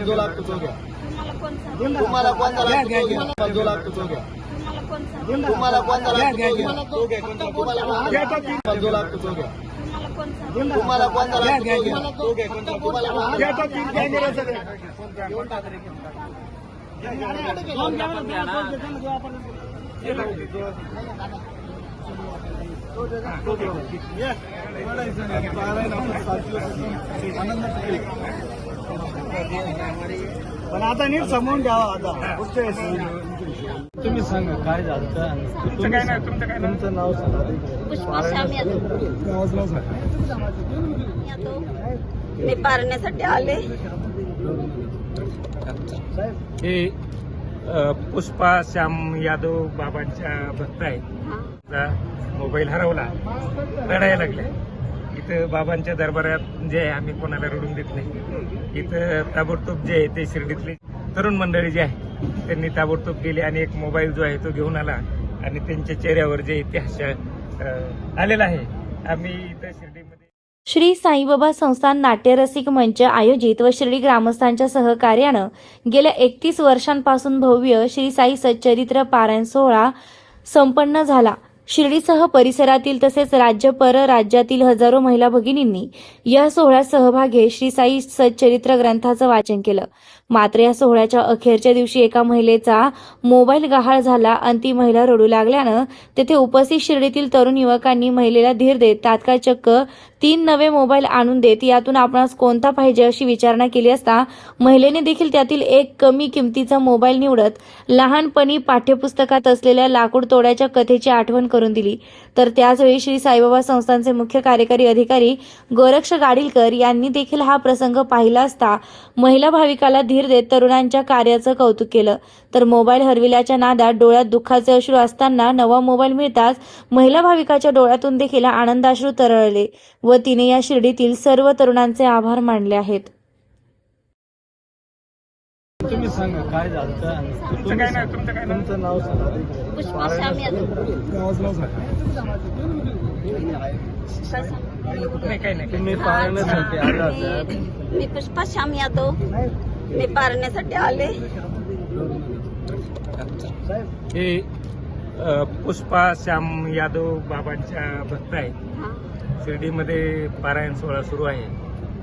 दो लाख तो हो गया तुम्हाला कोणता तुम्हाला कोणता लाख तो हो हो गया तुम्हाला कोणता लाख तो हो गया हो गया तुम्हाला दो लाख तो हो गया तुम्हाला कोणता लाख तो हो हो गया तुम्हाला पण आता नीट घ्यावा आता. पुढच्या. तुम्ही सांगा काय झालं? तुमचं काय नाव तुमचं नाव सांगा. पुष्पा श्याम यादव. मी पारण्यासाठी आले. हे पुष्पा श्याम यादव बाबांच्या भक्त आहेत. मोबाईल हरवला. रडायला लागले. इथं बाबांच्या दरबारात जे आहे आम्ही कोणाला रडून देत नाही. इथं ताबडतोब जे आहे ते शिर्डीतले तरुण मंडळी जे आहे त्यांनी ताबडतोब केली आणि एक मोबाईल जो आहे तो घेऊन आला आणि त्यांच्या चेहऱ्यावर जे आहे ते हास्य आलेला आहे. आम्ही इथं शिर्डीमध्ये श्री साईबाबा संस्थान नाट्यरसिक मंच आयोजित व शिर्डी ग्रामस्थांच्या सहकार्यानं गेल्या एकतीस वर्षांपासून भव्य श्री साई सच्चरित्र पारायण सोहळा संपन्न झाला. शिर्डीसह परिसरातील तसेच राज्य परराज्यातील हजारो महिला भगिनींनी या सोहळ्यात सहभाग घेत श्री साई सच्चरित्र ग्रंथाचं वाचन केलं. मात्र या सोहळ्याच्या अखेरच्या दिवशी एका महिलेचा मोबाईल गहाळ झाला. आणि ती महिला रडू लागल्यानं तेथे उपस्थित शिर्डीतील तरुण युवकांनी महिलेला धीर देत तात्काळ चक्क तीन नवे मोबाईल आणून देत यातून आपणास कोणता पाहिजे अशी विचारणा केली असता महिलेने देखील त्यातील एक कमी किमतीचा मोबाईल निवडत लहानपणी पाठ्यपुस्तकात असलेल्या लाकूड तोड्याच्या कथेची आठवण करून दिली. तर त्याचवेळी श्री साईबाबा संस्थांचे मुख्य कार्यकारी अधिकारी गोरक्ष गाडीलकर यांनी देखील हा प्रसंग पाहिला असता महिला भाविकाला धीर देत तरुणांच्या कार्याचं कौतुक केलं. तर मोबाईल हरविल्याच्या नादात डोळ्यात दुःखाचे अश्रू असताना नवा मोबाईल मिळताच महिला भाविकाच्या डोळ्यातून देखील आनंदाश्रू तरळले व तिने या शिर्डीतील सर्व तरुणांचे आभार मानले आहेत. तुम्ही सांगा काय झालं तुमचं काय नाव तुमचं नाव? सांगा. पुष्पा श्याम यादव नावच नाव सांगा. काय? नाही काही नाही. तुम्ही पाळण्यासाठी आला होता. मी पुष्पा श्याम यादव मी पारण्यासाठी आले. हे पुष्पा श्याम यादव बाबांच्या भक्त आहेत. शिर्डीमध्ये पारायण सोहळा सुरू आहे.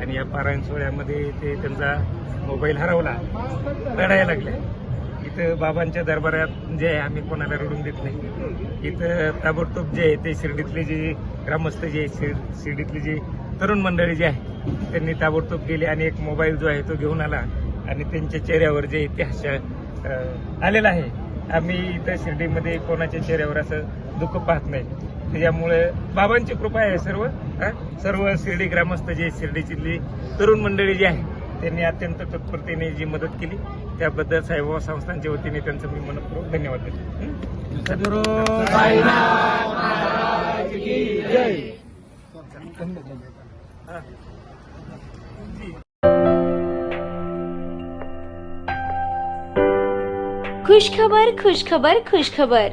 आणि या पारायण सोहळ्यामध्ये ते त्यांचा मोबाईल हरवला रडायला लागले. इथं बाबांच्या दरबारात जे आहे आम्ही कोणाला रडून देत नाही. इथं ताबडतोब जे आहे ते शिर्डीतले जे ग्रामस्थ जे आहे, शिर- शिर्डीतले जे तरुण मंडळी जे आहे त्यांनी ताबडतोब गेले आणि एक मोबाईल जो आहे तो घेऊन आला आणि त्यांच्या चेहऱ्यावर जे इतिहास आलेला आहे. आम्ही इथं शिर्डीमध्ये कोणाच्या चेहऱ्यावर असं दुःख पाहत नाही. त्याच्यामुळे बाबांची कृपा आहे सर्व. सर्व शिर्डी ग्रामस्थ जे शिर्डीची तरुण मंडळी जी आहे त्यांनी अत्यंत तत्परतेने जी मदत केली त्याबद्दल साईबाबा संस्थांच्या वतीने त्यांचं मी मनपूर्वक धन्यवाद देतो. खुशखबर खुशखबर खुशखबर.